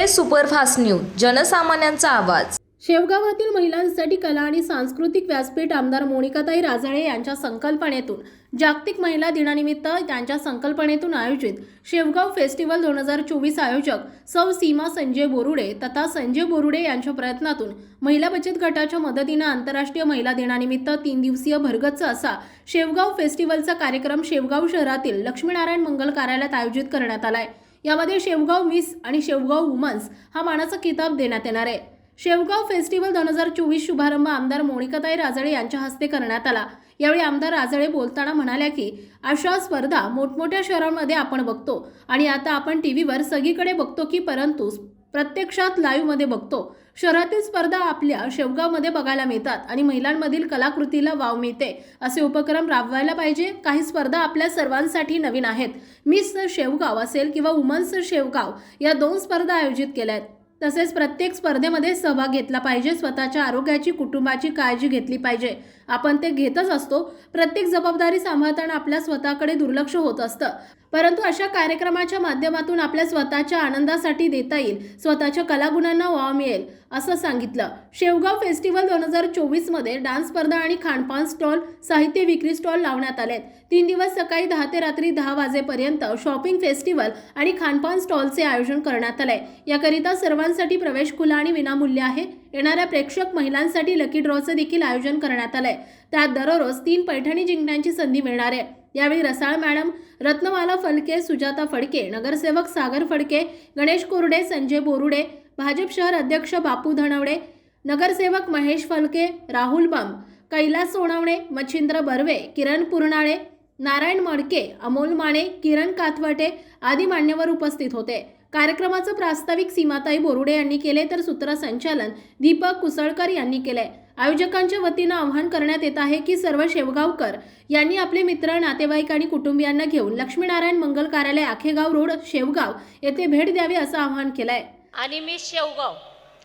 Pune superfast news जनसामान्यांचा आवाज. शेवगावातील महिलांसाठी कला आणि सांस्कृतिक व्यासपीठ आमदार मोनिकाताई राजाळे यांच्या संकल्पनेतून जागतिक महिला दिनानिमित्त त्यांच्या संकल्पनेतून आयोजित शेवगाव फेस्टिवल दोन हजार चोवीस आयोजक सौ सीमा संजय बोरुडे तथा संजय बोरुडे यांच्या प्रयत्नातून महिला बचत गटाच्या मदतीनं आंतरराष्ट्रीय महिला दिनानिमित्त तीन दिवसीय भरगच्च असा शेवगाव फेस्टिवलचा कार्यक्रम शेवगाव शहरातील लक्ष्मीनारायण मंगल कार्यालयात आयोजित करण्यात आलाय. यामध्ये शेवगाव मिस आणि शेवगाव वुमन्स हा मानाचा किताब देण्यात येणार आहे. शेवगाव फेस्टिवल दोन हजार चोवीस शुभारंभ आमदार मोनिकाताई राजळे यांच्या हस्ते करण्यात आला. यावेळी आमदार राजळे बोलताना म्हणाल्या की अशा स्पर्धा मोठमोठ्या शहरांमध्ये आपण बघतो आणि आता आपण टी व्हीवर सगळीकडे बघतो की परंतु प्रत्यक्षात लाईव्हमध्ये बघतो. शहरातील स्पर्धा आपल्या शेवगावमध्ये बघायला मिळतात आणि महिलांमधील कलाकृतीला वाव मिळते. असे उपक्रम राबवायला पाहिजे. काही स्पर्धा आपल्या सर्वांसाठी नवीन आहेत. मिस शेवगाव असेल किंवा वुमन्स शेवगाव या दोन स्पर्धा आयोजित केल्या आहेत. तसेच प्रत्येक स्पर्धेमध्ये सहभाग घेतला पाहिजे. स्वतःच्या आरोग्याची कुटुंबाची काळजी घेतली पाहिजे. आपण ते घेतच असतो. प्रत्येक जबाबदारी सांभाळताना आपल्या स्वतःकडे दुर्लक्ष होत असतं. परंतु अशा कार्यक्रमाच्या माध्यमातून आपल्या स्वतःच्या आनंदासाठी देता येईल. स्वतःच्या कलागुणांना वाव मिळेल असं सांगितलं. शेवगाव फेस्टिवल दोन हजार चोवीसमध्ये डान्स स्पर्धा आणि खानपान स्टॉल साहित्य विक्री स्टॉल लावण्यात आलेत तीन दिवस सकाळी दहा ते रात्री दहा वाजेपर्यंत शॉपिंग फेस्टिवल आणि खानपान स्टॉलचे आयोजन करण्यात आलंय याकरिता सर्वांसाठी प्रवेश खुला आणि विनामूल्य आहे. येणाऱ्या प्रेक्षक महिलांसाठी लकी ड्रॉचं देखील आयोजन करण्यात आलंय. त्यात दररोज तीन पैठणी जिंकण्याची संधी मिळणार आहे. यावेळी रसाळ मॅडम रत्नमाला फलके सुजाता फडके नगरसेवक सागर फडके गणेश कोरडे संजय बोरुडे भाजप शहर अध्यक्ष बापू धनवडे नगरसेवक महेश फलके राहुल बम कैलास सोनावणे मच्छिंद्र बर्वे किरण पुरनाळे नारायण मडके अमोल माने किरण काथवटे आदी मान्यवर उपस्थित होते. कार्यक्रमाचं प्रास्ताविक सीमाताई बोरुडे यांनी केले तर सूत्रसंचालन दीपक कुसळकर यांनी केले. आयोजकांच्या वतीनं आवाहन करण्यात येत आहे की सर्व शेवगावकर यांनी आपले मित्र नातेवाईक आणि कुटुंबियांना घेऊन लक्ष्मीनारायण मंगल कार्यालय आखेगाव रोड शेवगाव येथे भेट द्यावी असं आवाहन केलंय. आणि मी शेवगाव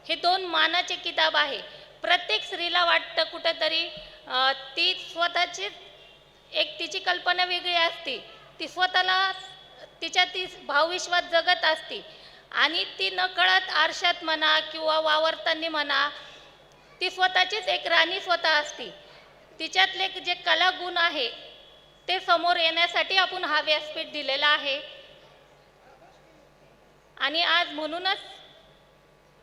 हे दोन मानाचे किताब आहे. प्रत्येक स्त्रीला वाटतं कुठंतरी ती स्वतःची एक तिची कल्पना वेगळी असते. ती स्वतःला तिच्या ती भावविश्वात जगत असते. आणि ती नकळत आरशात म्हणा किंवा वावरताना म्हणा ती स्वतःचीच एक राणी स्वतः असती. तिच्यातले जे कलागुण आहे ते समोर येण्यासाठी आपण हा व्यासपीठ दिलेला आहे. आणि आज म्हणूनच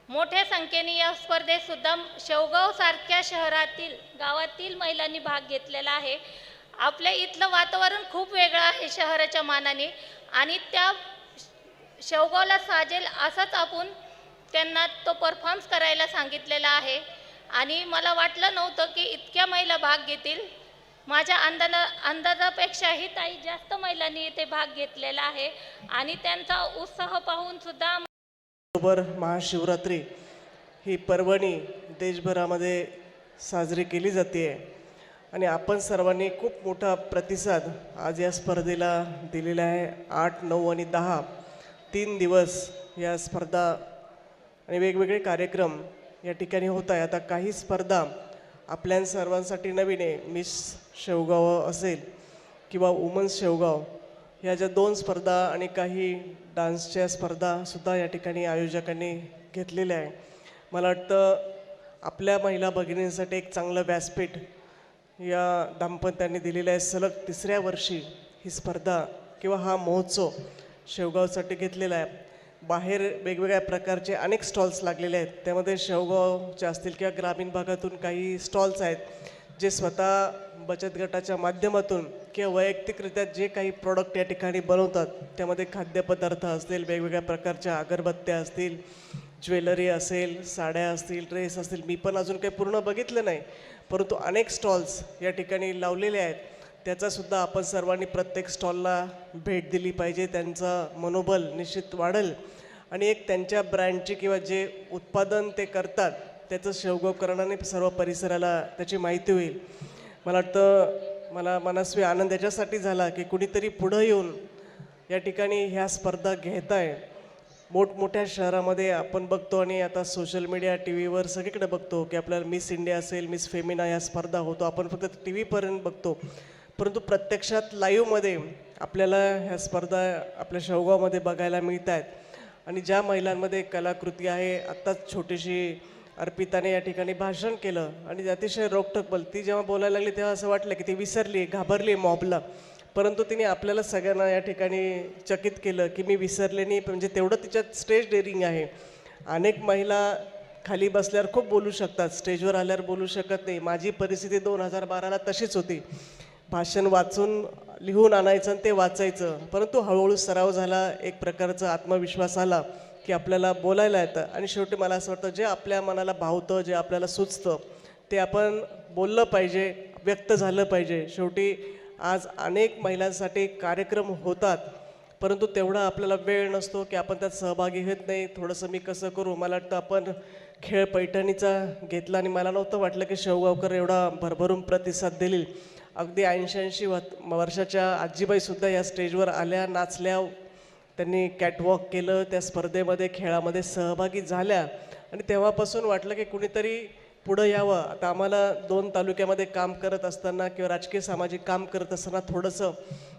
मोठ्या संख्येने या स्पर्धेतसुद्धा शेवगावसारख्या शहरातील गावातील महिलांनी भाग घेतलेला आहे. आपल्या इथलं वातावरण खूप वेगळं आहे शहराच्या मानाने आणि त्या शेवगावला साजेल असंच आपण त्यांना तो परफॉर्म्स करायला सांगितलेला आहे. आणि मला वाटलं नव्हतं की इतक्या महिला भाग घेतील. माझ्या अंदाजा अंदाजापेक्षाही ताई जास्त महिलांनी इथे भाग घेतलेला आहे आणि त्यांचा उत्साह पाहून सुद्धा बरोबर महाशिवरात्री ही पर्वणी देशभरामध्ये साजरी केली जाते. आणि आपण सर्वांनी खूप मोठा प्रतिसाद आज या स्पर्धेला दिलेला आहे. आठ नऊ आणि दहा तीन दिवस या स्पर्धा आणि वेगवेगळे कार्यक्रम या ठिकाणी होत आहे. आता काही स्पर्धा आपल्या सर्वांसाठी नवीन आहे. मिस शेवगाव असेल किंवा वुमन्स शेवगाव. ह्या ज्या दोन स्पर्धा आणि काही डान्सच्या स्पर्धासुद्धा या ठिकाणी आयोजकांनी घेतलेल्या आहे. मला वाटतं आपल्या महिला भगिनींसाठी एक चांगलं व्यासपीठ या दाम्पत्यांनी दिलेलं आहे. सलग तिसऱ्या वर्षी ही स्पर्धा किंवा हा महोत्सव शेवगावसाठी घेतलेला आहे. बाहेर वेगवेगळ्या प्रकारचे अनेक स्टॉल्स लागलेले आहेत. त्यामध्ये शेवगावचे असतील किंवा ग्रामीण भागातून काही स्टॉल्स आहेत जे स्वतः बचत गटाच्या माध्यमातून किंवा वैयक्तिकरित्या जे काही प्रॉडक्ट या ठिकाणी बनवतात त्यामध्ये खाद्यपदार्थ असतील वेगवेगळ्या प्रकारच्या अगरबत्त्या असतील ज्वेलरी असेल साड्या असतील ड्रेस असतील मी पण अजून काही पूर्ण बघितलं नाही परंतु अनेक स्टॉल्स या ठिकाणी लावलेले आहेत. त्याचासुद्धा आपण सर्वांनी प्रत्येक स्टॉलला भेट दिली पाहिजे. त्यांचं मनोबल निश्चित वाढेल. आणि एक त्यांच्या ब्रँडची किंवा जे उत्पादन ते करतात त्याचं शेवगावकरणाने सर्व परिसराला त्याची माहिती होईल. मला वाटतं मला मनस्वी आनंद याच्यासाठी झाला की कुणीतरी पुढं येऊन या ठिकाणी ह्या स्पर्धा घेत आहे मोठमोठ्या शहरामध्ये आपण बघतो आणि आता सोशल मीडिया टी व्हीवर सगळीकडे बघतो की आपल्याला मिस इंडिया असेल मिस फेमिना या स्पर्धा होतो. आपण फक्त टी व्हीपर्यंत बघतो. परंतु प्रत्यक्षात लाईव्हमध्ये आपल्याला ह्या स्पर्धा आपल्या शेवगावमध्ये बघायला मिळत आहेत आणि ज्या महिलांमध्ये कलाकृती आहे आत्ताच छोटीशी अर्पिताने या ठिकाणी भाषण केलं आणि अतिशय रोखटक बोल ती जेव्हा बोलायला लागली तेव्हा असं वाटलं की ती विसरली घाबरली मॉबला परंतु तिने आपल्याला सगळ्यांना या ठिकाणी चकित केलं की मी विसरले नाही म्हणजे तेवढं तिच्यात स्टेज डेअरिंग आहे. अनेक महिला खाली बसल्यावर खूप बोलू शकतात स्टेजवर आल्यावर बोलू शकत नाही. माझी परिस्थिती दोन हजार बाराला तशीच होती. भाषण वाचून लिहून आणायचं आणि ते वाचायचं. परंतु हळूहळू सराव झाला एक प्रकारचा आत्मविश्वास आला की आपल्याला बोलायला येतं. आणि शेवटी मला असं वाटतं जे आपल्या मनाला भावतं जे आपल्याला सुचतं ते आपण बोललं पाहिजे व्यक्त झालं पाहिजे. शेवटी आज अनेक महिलांसाठी कार्यक्रम होतात परंतु तेवढा आपल्याला वेळ नसतो की आपण त्यात सहभागी घेत नाही. थोडंसं मी कसं करू? मला वाटतं आपण खेळ पैठणीचा घेतला आणि मला नव्हतं वाटलं की शेवगावकर एवढा भरभरून प्रतिसाद देईल. अगदी ऐंशी ऐंशी वर्षाच्या आजीबाईसुद्धा या स्टेजवर आल्या नाचल्या त्यांनी कॅटवॉक केलं त्या स्पर्धेमध्ये खेळामध्ये सहभागी झाल्या. आणि तेव्हापासून वाटलं की कुणीतरी पुढं यावं. आता आम्हाला दोन तालुक्यामध्ये काम करत असताना किंवा राजकीय सामाजिक काम करत असताना थोडंसं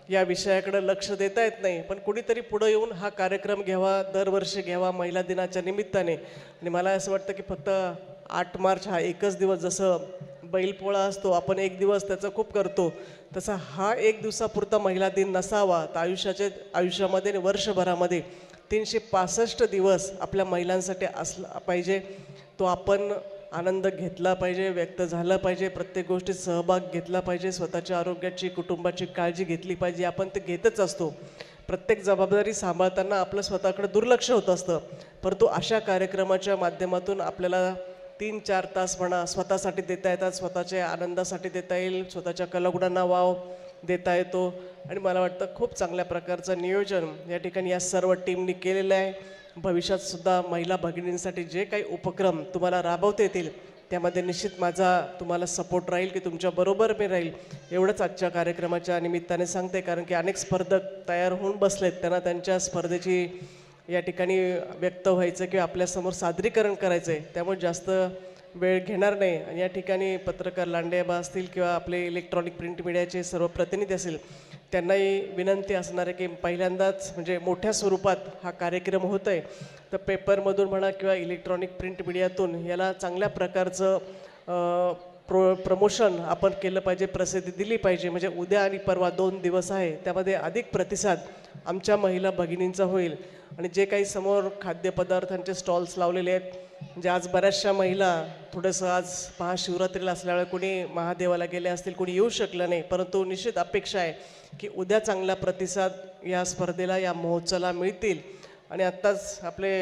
या विषयाकडे लक्ष देता येत नाही. पण कुणीतरी पुढं येऊन हा कार्यक्रम घ्यावा दरवर्षी घ्यावा महिला दिनाच्या निमित्ताने. आणि मला असं वाटतं की फक्त आठ मार्च हा एकच दिवस जसं बैलपोळा असतो आपण एक दिवस त्याचं खूप करतो. तसा हा एक दिवसापुरता महिला दिन नसावा तर आयुष्याचे आयुष्यामध्ये आणि वर्षभरामध्ये तीनशे पासष्ट दिवस आपल्या महिलांसाठी असला पाहिजे. तो आपण आनंद घेतला पाहिजे व्यक्त झाला पाहिजे प्रत्येक गोष्टीत सहभाग घेतला पाहिजे स्वतःच्या आरोग्याची कुटुंबाची काळजी घेतली पाहिजे आपण ते घेतच असतो. प्रत्येक जबाबदारी सांभाळताना आपलं स्वतःकडे दुर्लक्ष होत असतं. परंतु अशा कार्यक्रमाच्या माध्यमातून आपल्याला तीन चार तास म्हणा स्वतःसाठी देता येतात स्वतःच्या आनंदासाठी देता येईल स्वतःच्या कलागुणांना वाव देता येतो. आणि मला वाटतं खूप चांगल्या प्रकारचं नियोजन या ठिकाणी या सर्व टीमनी केलेलं आहे. भविष्यात सुद्धा महिला भगिनींसाठी जे काही उपक्रम तुम्हाला राबवता येतील त्यामध्ये निश्चित माझा तुम्हाला सपोर्ट राहील की तुमच्याबरोबर मी राहील. एवढंच आजच्या कार्यक्रमाच्या निमित्ताने सांगते कारण की अनेक स्पर्धक तयार होऊन बसलेत त्यांना त्यांच्या स्पर्धेची या ठिकाणी व्यक्त व्हायचं किंवा आपल्यासमोर सादरीकरण करायचं आहे त्यामुळे जास्त वेळ घेणार नाही. आणि या ठिकाणी पत्रकार लांडेबा असतील किंवा आपले इलेक्ट्रॉनिक प्रिंट मीडियाचे सर्व प्रतिनिधी असतील त्यांनाही विनंती असणार आहे की पहिल्यांदाच म्हणजे मोठ्या स्वरूपात हा कार्यक्रम होत आहे तर पेपरमधून म्हणा किंवा इलेक्ट्रॉनिक प्रिंट मीडियातून याला चांगल्या प्रकारचं प्रो प्रमोशन आपण केलं पाहिजे प्रसिद्धी दिली पाहिजे. म्हणजे उद्या आणि परवा दोन दिवस आहे त्यामध्ये अधिक प्रतिसाद आमच्या महिला भगिनींचा होईल. आणि जे काही समोर खाद्यपदार्थांचे स्टॉल्स लावलेले आहेत म्हणजे आज बऱ्याचशा महिला थोडंसं आज महाशिवरात्रीला असल्यामुळे कोणी महादेवाला गेले असतील कोणी येऊ शकलं नाही. परंतु निश्चित अपेक्षा आहे की उद्या चांगला प्रतिसाद या स्पर्धेला या महोत्सवाला मिळतील. आणि आत्ताच आपले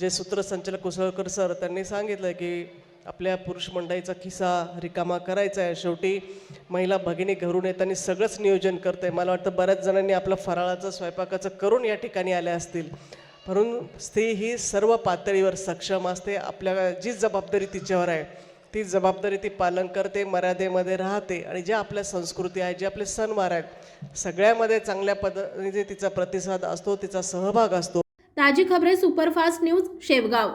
जे सूत्रसंचालक कुसळकर सर त्यांनी सांगितलं की आपल्या पुरुष मंडळीचा खिसा रिकामा करायचा आहे. शेवटी महिला भगिनी घरून येताना सगळंच नियोजन करते आहे मला वाटतं बऱ्याच जणांनी आपलं फराळाचं स्वयंपाकाचं करून या ठिकाणी आल्या असतील. म्हणून स्त्री ही सर्व पातळीवर सक्षम असते. आपल्या जी जबाबदारी तिच्यावर आहे ती जबाबदारी ती पालन करते मर्यादेमध्ये राहते आणि ज्या आपल्या संस्कृती आहे जे आपले सणवार आहेत सगळ्यामध्ये चांगल्या पद्धतीने तिचा प्रतिसाद असतो तिचा सहभाग असतो. ताजी खबरे सुपरफास्ट न्यूज शेवगाव.